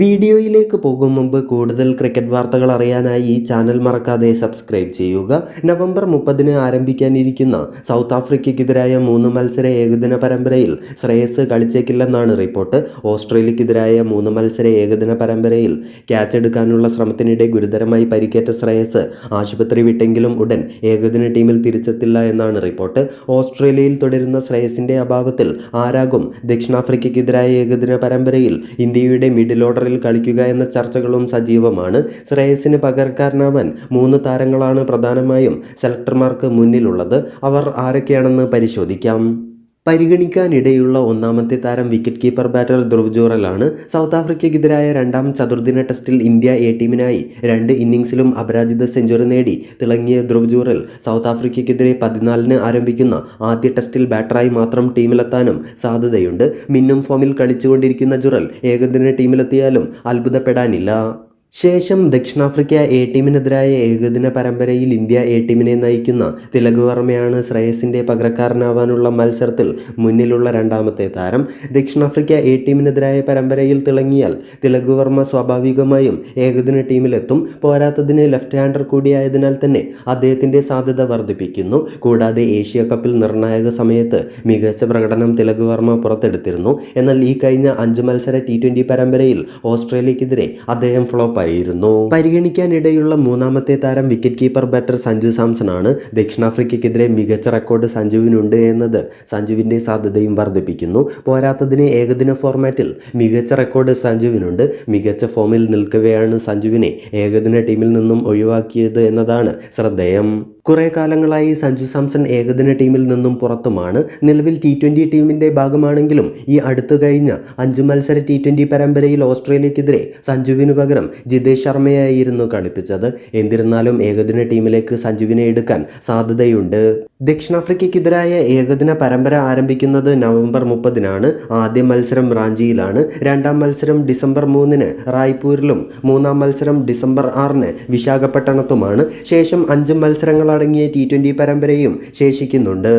വീഡിയോയിലേക്ക് പോകും മുമ്പ് കൂടുതൽ ക്രിക്കറ്റ് വാർത്തകൾ അറിയാനായി ഈ ചാനൽ മറക്കാതെ സബ്സ്ക്രൈബ് ചെയ്യുക. നവംബർ മുപ്പതിന് ആരംഭിക്കാനിരിക്കുന്ന സൗത്ത് ആഫ്രിക്കയ്ക്കെതിരായ മൂന്ന് മത്സര ഏകദിന പരമ്പരയിൽ ശ്രേയസ് കളിച്ചേക്കില്ലെന്നാണ് റിപ്പോർട്ട്. ഓസ്ട്രേലിയക്കെതിരായ മൂന്ന് മത്സര ഏകദിന പരമ്പരയിൽ ക്യാച്ച് എടുക്കാനുള്ള ശ്രമത്തിനിടെ ഗുരുതരമായി പരിക്കേറ്റ ശ്രേയസ് ആശുപത്രി വിട്ടെങ്കിലും ഉടൻ ഏകദിന ടീമിൽ തിരിച്ചെത്തില്ല എന്നാണ് റിപ്പോർട്ട്. ഓസ്ട്രേലിയയിൽ തുടരുന്ന ശ്രേയസിന്റെ അഭാവത്തിൽ ആരാകും ദക്ഷിണാഫ്രിക്കയ്ക്കെതിരായ ഏകദിന പരമ്പരയിൽ ഇന്ത്യയുടെ മിഡിൽ ഓർഡറിൽ കളിക്കുക എന്ന ചർച്ചകളും സജീവമാണ്. ശ്രേയസിന് പകരക്കാരനാവാൻ മൂന്ന് താരങ്ങളാണ് പ്രധാനമായും സെലക്ടർമാർക്ക് മുന്നിലുള്ളത്. അവർ ആരൊക്കെയാണെന്ന് പരിശോധിക്കാം. പരിഗണിക്കാനിടയുള്ള ഒന്നാമത്തെ താരം വിക്കറ്റ് കീപ്പർ ബാറ്റർ ധ്രുവ് ജോറലാണ് സൗത്ത് ആഫ്രിക്കയ്ക്കെതിരായ രണ്ടാം ചതുർദിന ടെസ്റ്റിൽ ഇന്ത്യ എ ടീമിനായി രണ്ട് ഇന്നിംഗ്സിലും അപരാജിത സെഞ്ചുറി നേടി. തിളങ്ങിയ ധ്രുവ് ജോറൽ സൗത്ത് ആഫ്രിക്കയ്ക്കെതിരെ പതിനാലിന് ആരംഭിക്കുന്ന ആദ്യ ടെസ്റ്റിൽ ബാറ്ററായി മാത്രം ടീമിലെത്താനും സാധ്യതയുണ്ട്. മിന്നും ഫോമിൽ കളിച്ചുകൊണ്ടിരിക്കുന്ന ജുറൽ ഏകദിന ടീമിലെത്തിയാലും അത്ഭുതപ്പെടാനില്ല. ശേഷം ദക്ഷിണാഫ്രിക്ക എ ടീമിനെതിരായ ഏകദിന പരമ്പരയിൽ ഇന്ത്യ എ ടീമിനെ നയിക്കുന്ന തിലക് വർമ്മയാണ് ശ്രേയസിന്റെ പകരക്കാരനാവാനുള്ള മത്സരത്തിൽ മുന്നിലുള്ള രണ്ടാമത്തെ താരം. ദക്ഷിണാഫ്രിക്ക എ ടീമിനെതിരായ പരമ്പരയിൽ തിളങ്ങിയാൽ തിലക് വർമ്മ സ്വാഭാവികമായും ഏകദിന ടീമിലെത്തും. പോരാത്തതിന് ലെഫ്റ്റ് ഹാൻഡർ കൂടിയായതിനാൽ തന്നെ അദ്ദേഹത്തിന്റെ സാധ്യത വർദ്ധിപ്പിക്കുന്നു. കൂടാതെ ഏഷ്യ കപ്പിൽ നിർണായക സമയത്ത് മികച്ച പ്രകടനം തിലക് വർമ്മ പുറത്തെടുത്തിരുന്നു. എന്നാൽ ഈ കഴിഞ്ഞ അഞ്ച് മത്സര ടി പരമ്പരയിൽ ഓസ്ട്രേലിയക്കെതിരെ അദ്ദേഹം ഫ്ലോപ്പ് ആയിരുന്നു. പരിഗണിക്കാനിടയുള്ള മൂന്നാമത്തെ താരം wicket keeper batter Sanju Samson ആണ് ദക്ഷിണാഫ്രിക്കയ്ക്കെതിരെ മികച്ച റെക്കോർഡ് സഞ്ജുവിനുണ്ട് എന്നത് സഞ്ജുവിന്റെ സാധ്യതയും വർദ്ധിപ്പിക്കുന്നു. പോരാത്തതിന് ഏകദിന ഫോർമാറ്റിൽ മികച്ച റെക്കോർഡ് സഞ്ജുവിനുണ്ട്. മികച്ച ഫോമിൽ നിൽക്കവെയാണ് സഞ്ജുവിനെ ഏകദിന ടീമിൽ നിന്നും ഒഴിവാക്കിയത് എന്നതാണ് ശ്രദ്ധേയം. കുറേ കാലങ്ങളായി സഞ്ജു സാംസൺ ഏകദിന ടീമിൽ നിന്നും പുറത്തുമാണ്. നിലവിൽ ടി ട്വന്റി ടീമിന്റെ ഭാഗമാണെങ്കിലും ഈ അടുത്തു കഴിഞ്ഞ അഞ്ച് മത്സര ടി ട്വന്റി പരമ്പരയിൽ ഓസ്ട്രേലിയക്കെതിരെ സഞ്ജുവിനു പകരം ജിതേഷ് ശർമ്മയായിരുന്നു കളിപ്പിച്ചത്. എന്നിരുന്നാലും ഏകദിന ടീമിലേക്ക് സഞ്ജുവിനെ എടുക്കാൻ സാധ്യതയുണ്ട്. ദക്ഷിണാഫ്രിക്കയ്ക്കെതിരായ ഏകദിന പരമ്പര ആരംഭിക്കുന്നത് നവംബർ മുപ്പതിനാണ്. ആദ്യ മത്സരം റാഞ്ചിയിലാണ്. രണ്ടാം മത്സരം ഡിസംബർ മൂന്നിന് റായ്പൂരിലും മൂന്നാം മത്സരം ഡിസംബർ ആറിന് വിശാഖപട്ടണത്തുമാണ്. ശേഷം അഞ്ച് മത്സരങ്ങളടങ്ങിയ ടി പരമ്പരയും ശേഷിക്കുന്നുണ്ട്.